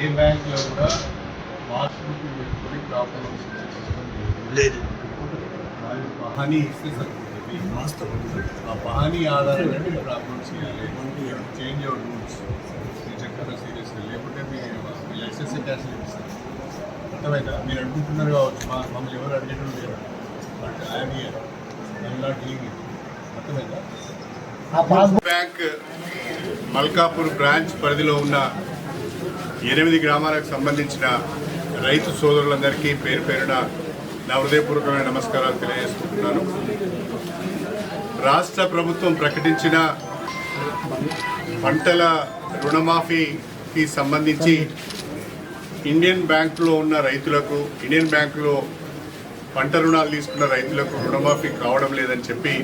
ఏ బ్యాంక్లో కూడా పాస్బుక్ పెట్టుకొని సిస్టమ్ లేదు. పహానీ ఇస్తే సరిపోతుంది. ఆ పహానీ ఆధారంగా మీరు లోన్స్ ఇవ్వాలి చేంజ్ అవర్ రూల్స్. మీరు చెప్తారా సీరియస్గా లేకుంటే మీ మీ లైసెన్స్ క్యాన్సిల్ అర్థమైందా? మీరు అనుకుంటున్నారు కావచ్చు. మా మమ్మల్ని ఎవరు అడిగేటం లేరు. But I'm here. I'm not dealing it. అర్థమైందా? బ్యాంక్ మల్కాపూర్ బ్రాంచ్ పరిధిలో ఉన్న ఎనిమిది గ్రామాలకు సంబంధించిన రైతు సోదరులందరికీ పేరు పేరున నా హృదయపూర్వకమైన నమస్కారాలు తెలియజేసుకుంటున్నాను. రాష్ట్ర ప్రభుత్వం ప్రకటించిన పంటల రుణమాఫీకి సంబంధించి ఇండియన్ బ్యాంకులో ఉన్న రైతులకు ఇండియన్ బ్యాంకులో పంట రుణాలు తీసుకున్న రైతులకు రుణమాఫీ కావడం లేదని చెప్పి